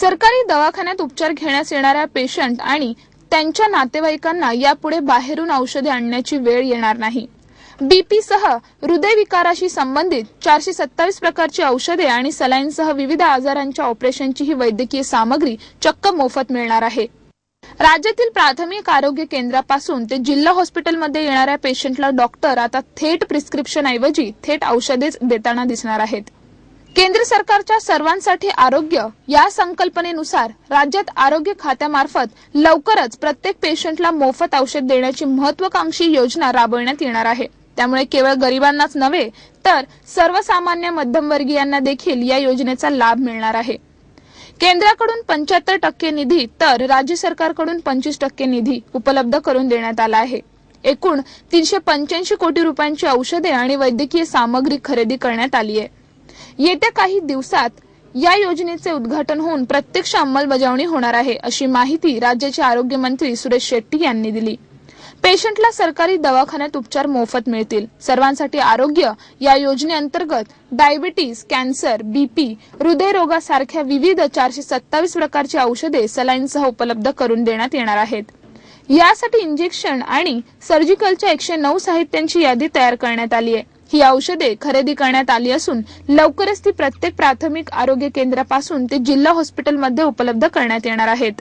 सरकारी दवाखान्यात उपचार घेण्यास येणाऱ्या पेशंट आणि त्यांच्या नातेवाईकांना यापुढे बाहेरून औषधे आणण्याची वेळ येणार नाही. बीपी सह हृदयविकाराशी संबंधित चारशे सत्तावीस प्रकारची औषधे आणि सलाईनसह विविध आजारांच्या ऑपरेशनची ही वैद्यकीय सामग्री चक्क मोफत मिळणार आहे. राज्यातील प्राथमिक आरोग्य केंद्रापासून ते जिल्हा हॉस्पिटलमध्ये येणाऱ्या पेशंटला डॉक्टर आता थेट प्रिस्क्रिप्शन ऐवजी थेट औषधेच देताना दिसणार आहेत. केंद्र सरकारच्या सर्वांसाठी आरोग्य या संकल्पनेनुसार राज्यात आरोग्य खात्यामार्फत लवकरच प्रत्येक पेशंटला मोफत औषध देण्याची महत्वाकांक्षी योजना राबविण्यात येणार आहे. त्यामुळे केवळ गरिबांनाच नव्हे तर सर्वसामान्य मध्यमवर्गीयांना देखील या योजनेचा लाभ मिळणार आहे. केंद्राकडून पंच्याहत्तर टक्के निधी तर राज्य सरकारकडून पंचवीस टक्के निधी उपलब्ध करून देण्यात आला आहे. एकूण तीनशे पंच्याऐंशी कोटी रुपयांची औषधे आणि वैद्यकीय सामग्री खरेदी करण्यात आली आहे. येत्या काही दिवसात या योजनेचे उद्घाटन होऊन प्रत्यक्ष अंमलबजावणी होणार आहे अशी माहिती राज्याचे आरोग्य मंत्री सुरेश शेट्टी यांनी दिली. पेशंटला सरकारी दवाखान्यात उपचार मोफत मिळतील. सर्वांसाठी आरोग्य या योजनेअंतर्गत डायबिटीज कॅन्सर बीपी हृदयरोगासारख्या विविध चारशे सत्तावीस प्रकारची औषधे सलाईनसह उपलब्ध करून देण्यात येणार आहेत. यासाठी इंजेक्शन आणि सर्जिकलच्या एकशे नऊ साहित्यांची यादी तयार करण्यात आली आहे. ही औषधे खरेदी करण्यात आली असून लवकरच ती प्रत्येक प्राथमिक आरोग्य केंद्रापासून ते जिल्हा हॉस्पिटलमध्ये उपलब्ध करण्यात येणार आहेत.